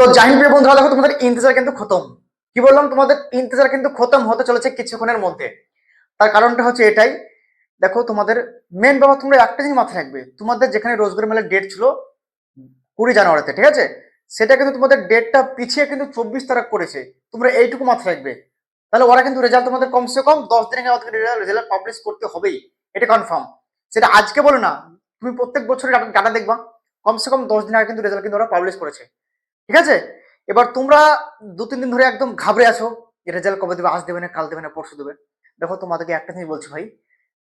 তো জাহিন প্রিয় বন্ধুরা, দেখো তোমাদের ইন্তজার কিন্তু খতম। কি বললাম? তোমাদের ইন্তজার কিন্তু খতম হতে চলেছে কিছুক্ষণের মধ্যে। তার কারণটা হচ্ছে এটাই। দেখো, তোমাদের মেন ব্যাপার, তোমরা একটা জিনিস মাথায় রাখবে। তোমাদের যেখানে রোজগার মেলার ডেট ছিল কুড়ি জানুয়ারিতে, ঠিক আছে? সেটা কিন্তু তোমাদের ডেটটা পিছিয়ে কিন্তু চব্বিশ তারিখ করেছে। তোমরা এইটুকু মাথায় রাখবে। তাহলে ওরা কিন্তু রেজাল্ট তোমাদের কমসে কম দশ দিনের আগে রেজাল্ট পাবলিশ করতে হবেই। এটা কনফার্ম সেটা আজকে বলো না, তুমি প্রত্যেক বছরের ডাটা দেখবা। কমসে কম দশ দিন আগে কিন্তু রেজাল্ট কিন্তু ওরা পাবলিশ করেছে। ঠিক আছে? এবার তোমরা দু তিন দিন ধরে একদম ঘাবড়ে আছো, যে রেজাল্ট কবে দেবে, আজ দেবে না, কাল দেবে না, পরশু দেবে। দেখো, তোমাদেরকে একটা জিনিস বলছি ভাই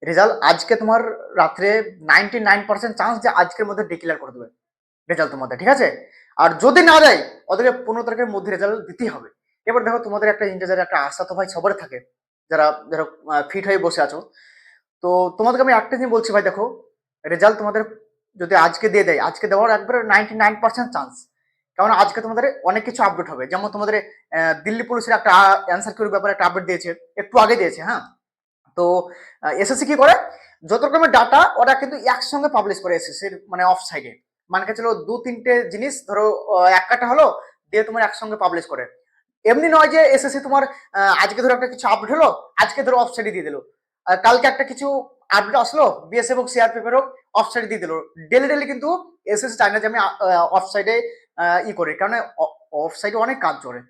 রেজাল্ট আজকে তোমার রাত্রে নাইনটি নাইন পার্সেন্ট চান্স যে আজকের মধ্যে ডিক্লেয়ার করে দেবে রেজাল্ট তোমাদের, ঠিক আছে? আর যদি না দেয়, ওদেরকে পনেরো তারিখের মধ্যে রেজাল্ট দিতেই হবে। এবার দেখো, তোমাদের একটা ইন্টারজার একটা আশা তো ভাই সবার থাকে, যারা যারা ফিট হয়ে বসে আছো। তো তোমাদেরকে আমি একটা জিনিস বলছি ভাই, দেখো রেজাল্ট তোমাদের যদি আজকে দিয়ে দেয়, আজকে দেওয়ার একবারে নাইনটি নাইন পার্সেন্ট চান্স কারণ আজকে তোমাদের অনেক কিছু আপডেট হবে। যেমন তোমাদের দিল্লি পুলিশের একটা অ্যান্সার কিউর ব্যাপারে একটা আপডেট দিয়েছে। একটু আগে দিয়েছে হ্যাঁ? তো এসএসসি কি করে? যত রকমের ডাটা ওরা কিন্তু একসঙ্গে পাবলিশ করে এসএসসির মানে অফ সাইডে মানে ছিল, দু, তিনটে জিনিস, ধরো এক কাটা হলো, দিয়ে তোমার একসঙ্গে পাবলিশ করে। এমনি নয় যে এসএসসি তোমার আজকে ধরো একটা কিছু আপডেট হলো, আজকে ধরো অফ সাইডে দিয়ে দিলো। কালকে একটা কিছু আপডেট আসলো বিএসএফ হোক সিআরপিএফ হোক অফ সাইডে দিয়ে দিলো। ডেলি ডেলি কিন্তু এসএসসি চায় না যে আমি অফ সাইডে ই করি। কারণ অফ সাইডে অনেক কাজ চলে।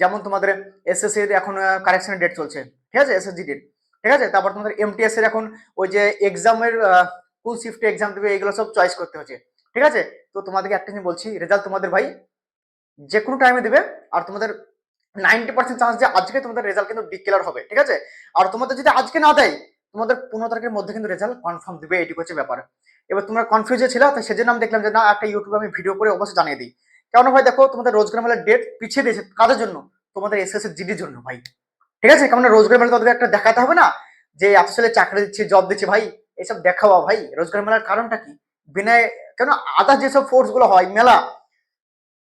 যেমন তোমাদের এসএসসি এর এখন কারেকশনের ডেট চলছে। ঠিক আছে? এসএসজি ডেট ঠিক আছে? তারপর তোমাদের এমটিএস এর এখন ওই যে এক্সামের কোন শিফটে এক্সাম দেবে, এগুলো সব চয়েস করতে হচ্ছে। ঠিক আছে? তো তোমাদেরকে একটা জিনিস বলছি রেজাল্ট তোমাদের ভাই যে কোনো টাইমে দেবে, আর তোমাদের নাইনটি পার্সেন্ট চান্স যে আজকে তোমাদের রেজাল্ট কিন্তু ডিক্লেয়ার হবে। ঠিক আছে? আর তোমাদের যদি আজকে না দেয়, তোমাদের পনেরো তারিখের মধ্যে কিন্তু রেজাল্ট কনফার্ম দেবে এটি হচ্ছে ব্যাপার। এবার তোমরা কনফিউজে ছিল তো সেজন্য আমি দেখলাম যে, না, একটা ইউটিউবে আমি ভিডিও করে অবশ্যই জানিয়ে দিই। কেন ভাই দেখো, তোমাদের রোজগার মেলার ডেট পিছিয়ে দিয়েছে কাদের জন্য? তোমাদের এসএস এর জিডির জন্য ভাই। ঠিক আছে? কারণ রোজগার মেলা তাদের একটা দেখাতে হবে না, যে এত ছেলে চাকরি দিচ্ছে জব দিচ্ছে, ভাই এইসব দেখাওয়া ভাই। রোজগার মেলার কারণটা কি? বিনা কেন আদার যেসব ফোর্সগুলো হয়, মেলা,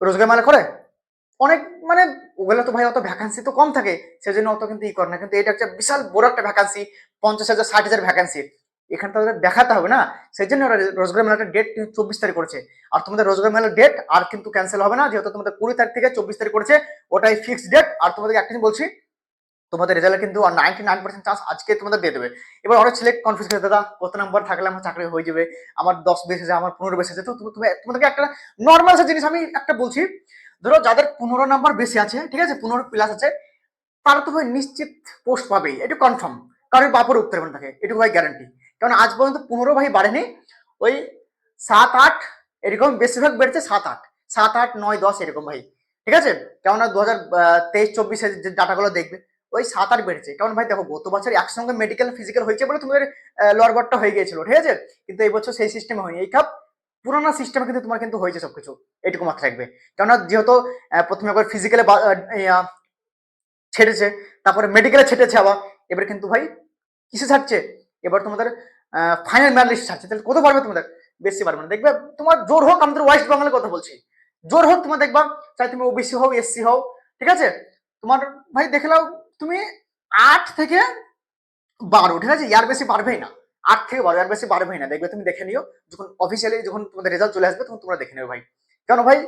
রোজগার মেলা করে, অনেক মানে ওগুলো তো ভাই অত ভ্যাকান্সি তো কম থাকে, সেজন্য অত কিন্তু ই করে না। কিন্তু এটা একটা বিশাল বড় একটা ভ্যাকান্সি পঞ্চাশ হাজার, ষাট হাজার ভ্যাকান্সি এখানে তো ওদের দেখাতে হবে না? সেই জন্য ওরা রোজগার মেলাটা ডেট চব্বিশ তারিখ করেছে। আর তোমাদের রোজগার মেলার ডেট আর কিন্তু ক্যান্সেল হবে না, যেহেতু তোমাদের কুড়ি তারিখ থেকে চব্বিশ তারিখ করেছে, ওটাই ফিক্সড ডেট আর তোমাদের একটা বলছি, তোমাদের রেজাল্ট কিন্তু নাইনটি নাইন পার্সেন্ট চান্স আজকে তোমাদের দিয়ে দেবে। এবার অনেক ছেলে কনফিউজ করে দাদা, কত নাম্বার থাকলে আমার চাকরি হয়ে যাবে? আমার দশ বেশ আছে আমার পনেরো বেশ আছে তো তুমি, তুমি- তোমাদেরকে একটা নর্মাল জিনিস আমি একটা বলছি, ধরো যাদের পনেরো নাম্বার বেশি আছে, ঠিক আছে, পনেরো প্লাস আছে, তারা তো ভাই নিশ্চিত পোস্ট পাবেই, এটা কনফার্ম কারোর বাপর উত্তর হবে থাকে, এটুকু ভাই গ্যারান্টি কারণ আজ পর্যন্ত পনেরো ভাই বাড়েনি, ওই সাত আট এরকম বেশিরভাগ বেড়েছে সাত আট সাত আট, নয়, দশ এরকম ভাই, ঠিক আছে? কেননা দু হাজার তেইশ, চব্বিশে যে ডাটাগুলো দেখবে, ওই সাত আট বেড়েছে। কারণ ভাই দেখো, গত বছর একসঙ্গে মেডিকেল ফিজিক্যাল হয়েছে বলে তোমাদের বোর্ডটা হয়ে গিয়েছিল, ঠিক আছে? কিন্তু এই বছর সেই সিস্টেমে হয়নি। এই কাপ পুরোনো সিস্টেমে কিন্তু তোমার কিন্তু হয়েছে সবকিছু এইটুকু মাথায় রাখবে। কেননা যেহেতু প্রথমে একবার ফিজিক্যালে ছেড়েছে, তারপরে মেডিকেলে ছেটেছে আবার, এবার কিন্তু ভাই কিসে ছাড়ছে? এবার তোমাদের ফাইনাল ম্যান লিস্ট ছাড়ছে তাহলে কত পারবে তোমাদের? বেশি পারবে না। দেখবে, তোমার জোর হোক, আমাদের ওয়েস্ট বেঙ্গলের কথা বলছি। জোর হোক, তোমার দেখবা, চাই তুমি ওবিসি হও এসসি হও, ঠিক আছে? তোমার, ভাই, দেখে নাও, তুমি আট থেকে বারো, ঠিক আছে? ইয়ার বেশি পারবেই না। আট থেকে বারো, ইয়ার বেশি পারবেই না। দেখবে, তুমি দেখে নিও, যখন অফিসিয়ালি যখন তোমাদের রেজাল্ট চলে আসবে, তখন তোমরা দেখে নেবে ভাই। কেন, ভাই?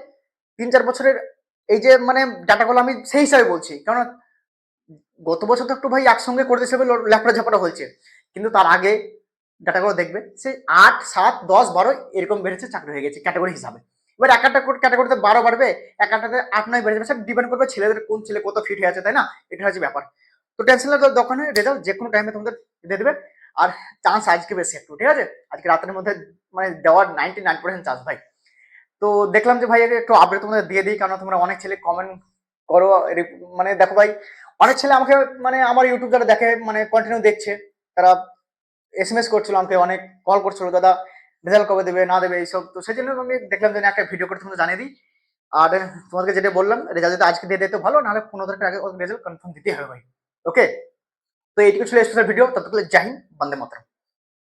তিন, চার বছরের এই যে মানে ডাটাগুলো আমি সেই হিসাবে বলছি। কারণ গত বছর তো একটু, ভাই, একসঙ্গে করে দিয়েছে ল্যাপটপ ঝাপটা হয়েছে। কিন্তু তার আগে ডাটাগুলো দেখবে সেই আট, সাত, দশ, বারো এরকম বেড়েছে, চাকরি হয়ে গেছে ক্যাটাগরি হিসাবে। এবার এক একটা ক্যাটাগরিতে বারো বাড়বে, এক একটাতে আট, নয় বেড়ে যাবে সেটা ডিপেন্ড করবে ছেলেদের কোন ছেলে কত ফিট হয়ে আছে, তাই না? এটা হচ্ছে ব্যাপার। তো টেনশন দোকানে রেজাল্ট যে কোনো টাইমে তোমাদের দিয়ে দেবে। আর চান্স আজকে বেশি একটু, ঠিক আছে? আজকে রাতের মধ্যে মানে দেওয়ার নাইনটি নাইন পার্সেন্ট চান্স ভাই। তো দেখলাম যে ভাই একটু আপডেট তোমাদের দিয়ে দিই কারণ তোমরা অনেক ছেলে কমেন্ট করো মানে দেখো ভাই, অনেক ছেলে আমাকে মানে আমার ইউটিউব যারা দেখে মানে কন্টিনিউ দেখছে। তারা এস এম এস করছিল আমাকে, অনেক কল করছিল, দাদা রেজাল্ট কবে দেবে, না দেবে, এইসব। তো সেই জন্য আমি দেখলাম যে একটা ভিডিও করে তোমাকে জানিয়ে দিই। আর তোমাকে যেটা বললাম রেজাল্ট যদি আজকে দিয়ে দিতে ভালো, নাহলে পনেরো তারিখের আগে রেজাল্ট কনফার্ম দিতে হবে ভাই। ওকে তো এইটুকু ছিল স্পেশাল ভিডিও ততক্ষণ জাহিন বন্দে মাতরম।